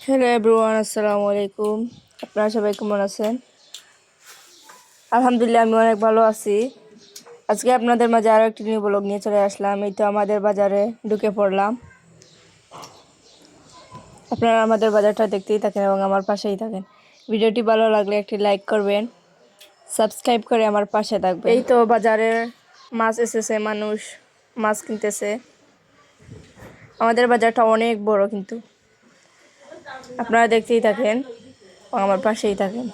Hello everyone আসসালামু আলাইকুম আপনারা সবাই কেমন আছেন আলহামদুলিল্লাহ আমি অনেক ভালো আছি আজকে আপনাদের মাঝে আরও একটি নিউ ব্লগ নিয়ে চলে আসলাম এই তো আমাদের বাজারে ঢুকে পড়লাম আপনারা আমাদের বাজারটা দেখতেই থাকেন এবং আমার পাশেই থাকেন ভিডিওটি ভালো লাগলে একটি লাইক করবেন সাবস্ক্রাইব করে আমার পাশে থাকবেন এই তো বাজারে মাছ এসেছে মানুষ মাছ কিনতেছে আমাদের বাজারটা অনেক বড় কিন্তু আপনারা দেখতেই থাকেন, আমার পাশেই থাকেন।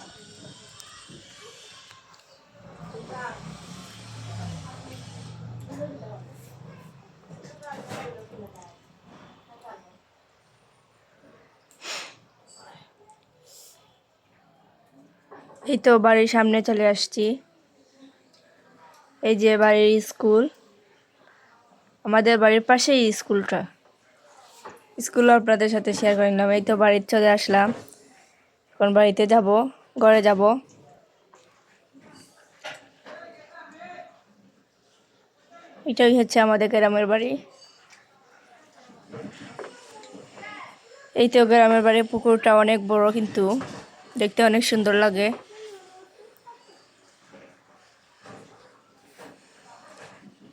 এই তো বাড়ির সামনে চলে আসছি। এই যে বাড়ির স্কুল, আমাদের বাড়ির পাশেই স্কুলটা। স্কুল আপনাদের সাথে শেয়ার করে নিলাম এই তো বাড়িতে চলে আসলাম। এখন বাড়িতে যাব, ঘরে যাব। এটাই হচ্ছে আমাদের গ্রামের বাড়ি। এই তো গ্রামের বাড়ির পুকুরটা অনেক বড় কিন্তু দেখতে অনেক সুন্দর লাগে।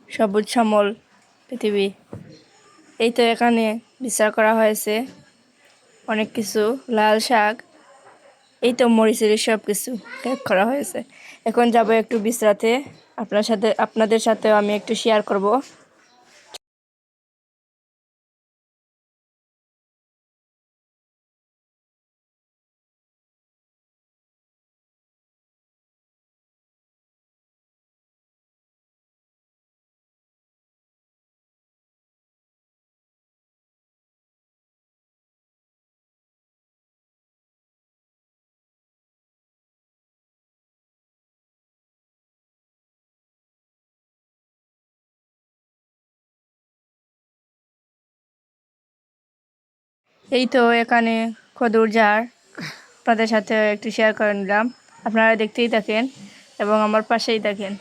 সবুজ, শ্যামল, পৃথিবী। এই তো এখানে বিচার করা হয়েছে। অনেক কিছু, লাল শাক এই তো মরিচের সব কিছু ট্যাগ করা হয়েছে। এখন যাব একটু বিশ্রাতে। আপনার সাথে, আপনাদের সাথেও আমি একটু শেয়ার করব। এই তো এখানে খদুর জার আপনাদের সাথে একটু শেয়ার করে নিলাম। আপনারা দেখতেই থাকেন এবং আমার পাশেই থাকেন।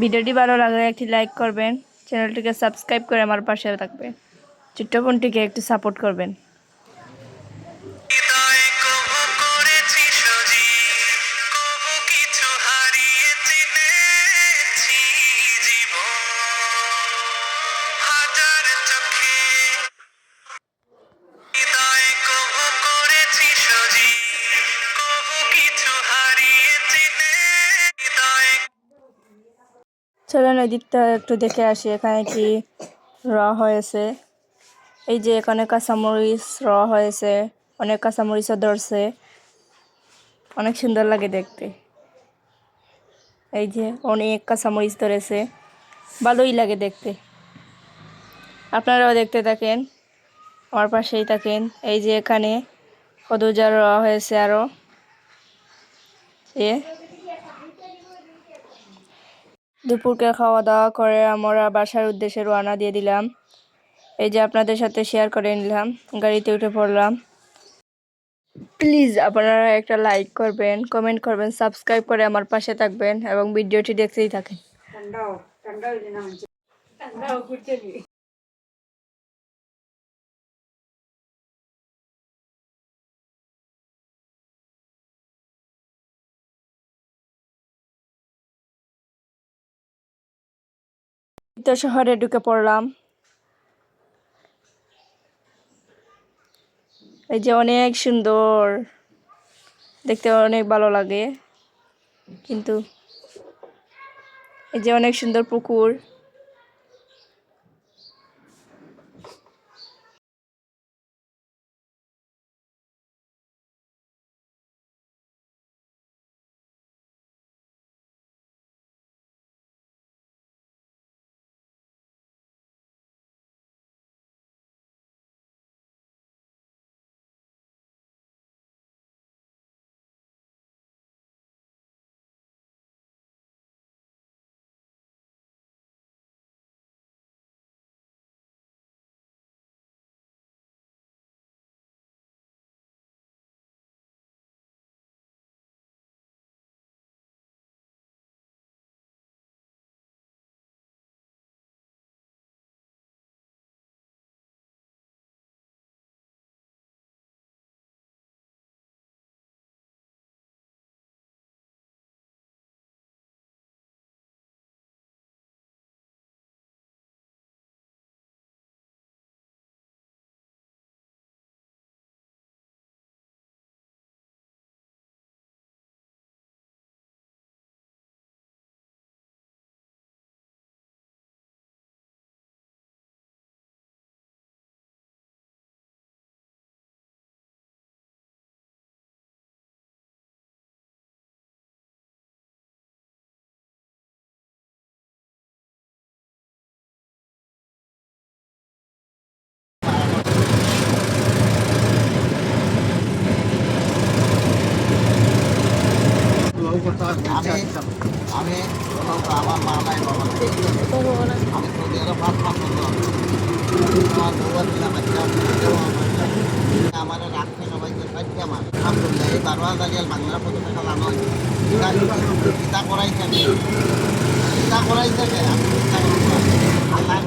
ভিডিওটি ভালো লাগলে একটি লাইক করবেন। চ্যানেলটিকে সাবস্ক্রাইব করে আমার পাশে থাকবেন। চিত্রপনটিকে বোনটিকে একটু সাপোর্ট করবেন। চলেন ওই দিকটা একটু দেখে আসি, এখানে কি র হয়েছে। এই যে এখানে কাঁচামরিচ র হয়েছে, অনেক কাঁচামরিচও ধরছে। অনেক সুন্দর লাগে দেখতে। এই যে অনেক কাঁচামরিচ ধরেছে, ভালোই লাগে দেখতে। আপনারাও দেখতে থাকেন, আমার পাশেই থাকেন। এই যে এখানে কদুজার র হয়েছে আরও এ দুপুরকে খাওয়া দাওয়া করে আমরা বাসার উদ্দেশ্যে রওনা দিয়ে দিলাম। এই যে আপনাদের সাথে শেয়ার করে নিলাম গাড়িতে উঠে পড়লাম। প্লিজ আপনারা একটা লাইক করবেন কমেন্ট করবেন সাবস্ক্রাইব করে আমার পাশে থাকবেন এবং ভিডিওটি দেখতেই থাকেন। তো শহরে ঢুকে পড়লাম। এই যে অনেক সুন্দর। দেখতে অনেক ভালো লাগে। কিন্তু এই যে অনেক সুন্দর পুকুর। আমার মা নাই বাবা। আমি টাকা হয় চিন্তা করাই থাকে চিন্তা করাই থাকে আমি চিন্তা করব। আল্লাহ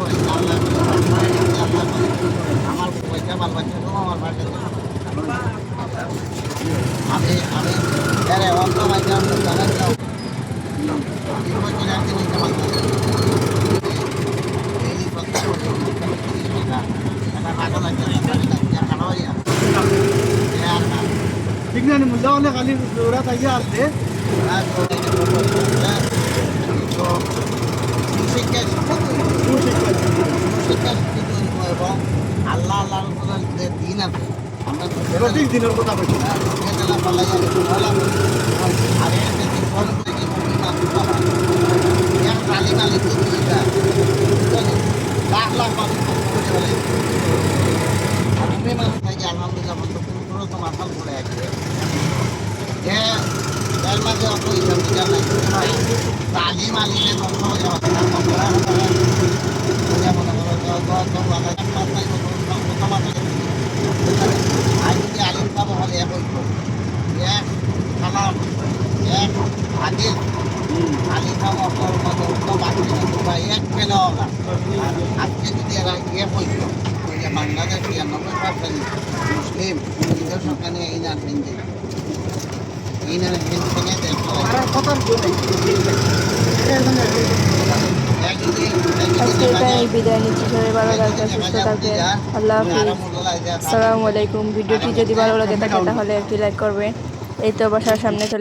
বাড়িতে আমি আমি মাইকা জানাই আর না বিজ্ঞানী মুদ্রা হলে খালি ওরা তাই আসছে আর তো তো শিক্ষা শিক্ষা শিক্ষিত হইব এবং আল্লাহ যে দিন আছে আমরা ঠিক দিনের কথা বলছি আজকে যদি এরা এক ঐক্য ওই যে বাংলাদেশ বিরানব্বই পার্সেন্ট মুসলিম নিজের সরকারে এই না হিন্দি এই না হিন্দি থেকে আজকে এখানেই বিদায় নিচ্ছি, সবাই ভালো থাকবেন, সুস্থ থাকবেন। আল্লাহ হাফিজ। আসসালামু আলাইকুম। ভিডিওটি যদি ভালো লাগে থাকে, তাহলে একটি লাইক করবে এই তো বাসার সামনে চলে